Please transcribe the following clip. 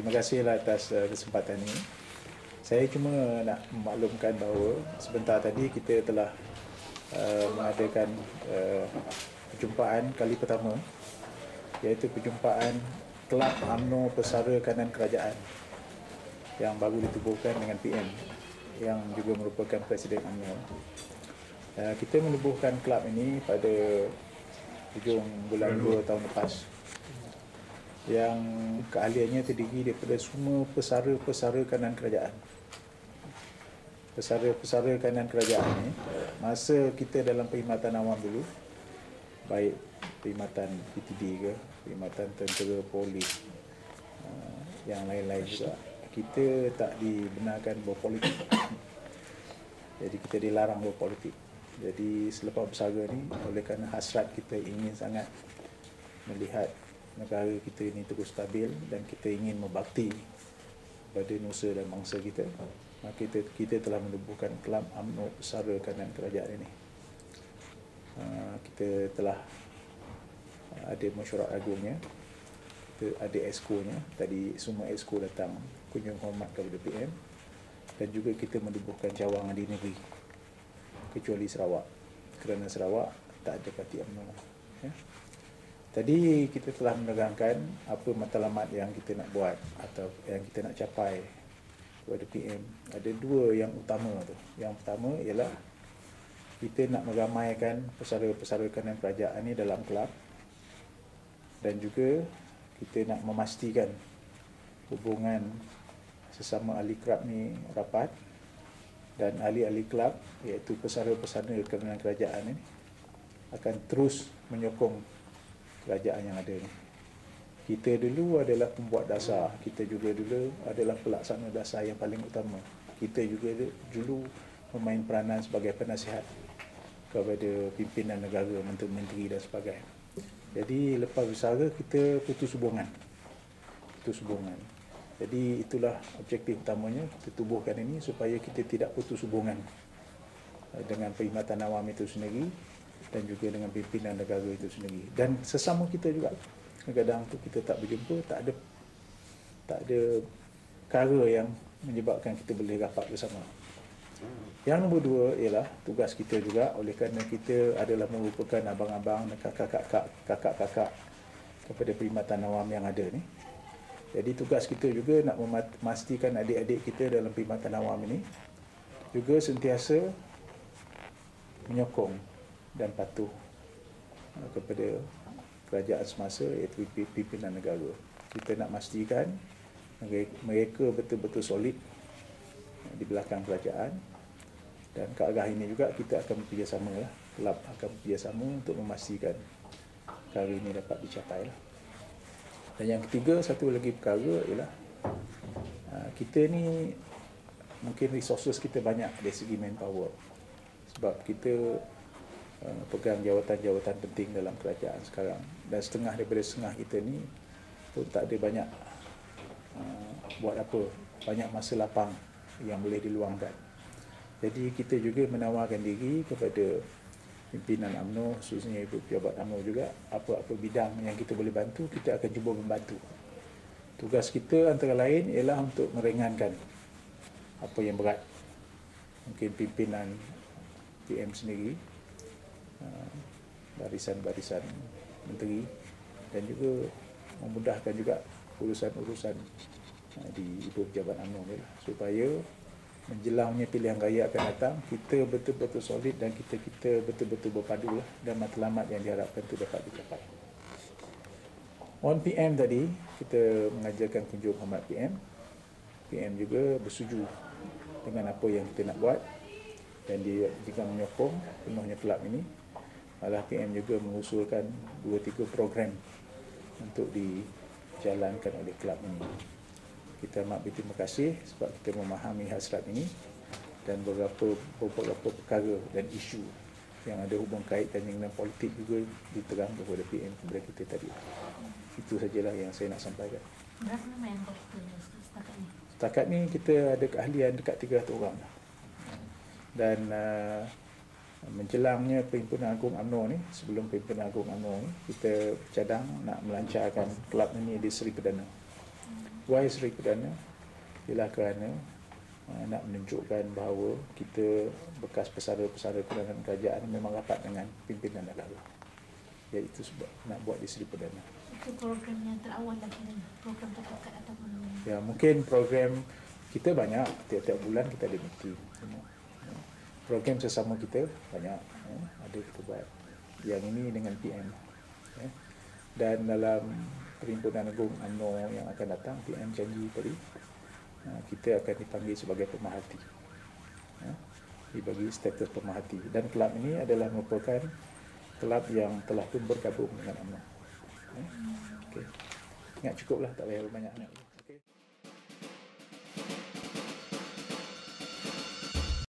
terima kasihlah atas uh, kesempatan ini. Saya cuma nak memaklumkan bahawa sebentar tadi kita telah uh, mengadakan uh, perjumpaan kali pertama iaitu perjumpaan Kelab UMNO Pesara Kanan Kerajaan yang baru ditubuhkan dengan PM yang juga merupakan Presiden UMNO. Uh, kita menubuhkan kelab ini pada hujung bulan 2 tahun lepas yang keahliannya terdiri daripada semua pesara-pesara kanan kerajaan. Pesara-pesara kanan kerajaan ini masa kita dalam perkhidmatan awam dulu baik perkhidmatan PTD ke, perkhidmatan tentera, polis uh, yang lain-lain juga kita tak dibenarkan berpolitik. Jadi kita dilarang berpolitik. Jadi selepas bersara ni oleh kerana hasrat kita ingin sangat melihat negara kita ini terus stabil dan kita ingin membakti pada nusa dan bangsa kita maka kita, kita telah menubuhkan kelam UMNO Pesara Kanan Kerajaan ini. Uh, kita telah ada mesyuarat agungnya kita ada esko-nya. Tadi semua esko datang kunjung hormat kepada PM dan juga kita menubuhkan cawangan di negeri kecuali Sarawak. Kerana Sarawak tak ada parti UMNO ya. Tadi kita telah menerangkan apa matlamat yang kita nak buat atau yang kita nak capai kepada PM. Ada dua yang utama tu. Yang pertama ialah kita nak meramaikan pesara-pesara kanan kerajaan ini dalam kelab dan juga kita nak memastikan hubungan sesama ahli kelab ni rapat dan ahli-ahli kelab iaitu pesara-pesara kerajaan kerajaan ini akan terus menyokong kerajaan yang ada ni. Kita dulu adalah pembuat dasar, kita juga dulu adalah pelaksana dasar yang paling utama. Kita juga dulu memain peranan sebagai penasihat kepada pimpinan negara, menteri-menteri dan sebagainya. Jadi lepas bersara kita putus hubungan. Putus hubungan. Jadi itulah objektif utamanya kita tubuhkan ini supaya kita tidak putus hubungan eh, dengan perkhidmatan awam itu sendiri dan juga dengan pimpinan negara itu sendiri. Dan sesama kita juga. Kadang-kadang tu kita tak berjumpa tak ada tak ada cara yang menyebabkan kita boleh rapat bersama. Yang nombor dua ialah tugas kita juga. Oleh kerana kita adalah merupakan abang-abang dan kakak-kakak kakak-kakak kepada perkhidmatan awam yang ada ni. Jadi tugas kita juga nak memastikan adik-adik kita dalam perkhidmatan awam ini juga sentiasa menyokong dan patuh uh, kepada kerajaan semasa iaitu pimpinan negara. Kita nak pastikan mereka betul-betul solid uh, di belakang kerajaan dan ke arah ini juga kita akan bekerjasama lah. Kelab akan bekerjasama untuk memastikan perkara ini dapat dicapai lah. Dan yang ketiga, satu lagi perkara ialah uh, kita ni mungkin resources kita banyak dari segi manpower. Sebab kita uh, pegang jawatan-jawatan penting dalam kerajaan sekarang. Dan setengah daripada setengah kita ni pun tak ada banyak uh, buat apa. Banyak masa lapang yang boleh diluangkan. Jadi kita juga menawarkan diri kepada pimpinan UMNO khususnya ibu pejabat UMNO juga apa-apa bidang yang kita boleh bantu kita akan cuba membantu tugas kita antara lain ialah untuk meringankan apa yang berat mungkin pimpinan PM sendiri barisan-barisan menteri dan juga memudahkan juga urusan-urusan uh, di ibu pejabat UMNO supaya menjelangnya pilihan raya akan datang kita betul-betul solid dan kita kita betul-betul berpadu lah dan matlamat yang diharapkan itu dapat dicapai. 1 PM tadi kita mengajarkan kunjung hormat PM PM juga bersetuju dengan apa yang kita nak buat dan dia juga menyokong penuhnya kelab ini malah PM juga mengusulkan 2-3 program untuk dijalankan oleh kelab ini kita amat berterima kasih sebab kita memahami hasrat ini dan beberapa beberapa perkara dan isu yang ada hubung kaitan dengan politik juga diterang kepada PM kepada kita tadi. Itu sajalah yang saya nak sampaikan. Berapa nama yang setakat ni? Setakat ni kita ada keahlian dekat 300 orang. Dan uh, menjelangnya Perhimpunan Agung UMNO ni, sebelum Perhimpunan Agung UMNO ni, kita cadang nak melancarkan kelab ini di Seri Perdana Why Seri Perdana? Ialah kerana uh, nak menunjukkan bahawa kita bekas pesara-pesara kerajaan kerajaan memang rapat dengan pimpinan negara. Iaitu sebab nak buat di Seri Perdana. Itu program yang terawal lah kira Program terdekat ataupun Ya, mungkin program kita banyak tiap-tiap bulan kita ada meeting. Program sesama kita banyak ya, ada kita buat. Yang ini dengan PM. Ya. Dan dalam Perhimpunan Agung UMNO yang akan datang PM janji tadi ha, kita akan dipanggil sebagai pemerhati. Ya. Dibagi status pemerhati dan kelab ini adalah merupakan kelab yang telah pun bergabung dengan UMNO. Ya. Okey. Ingat cukuplah tak payah banyak-banyak.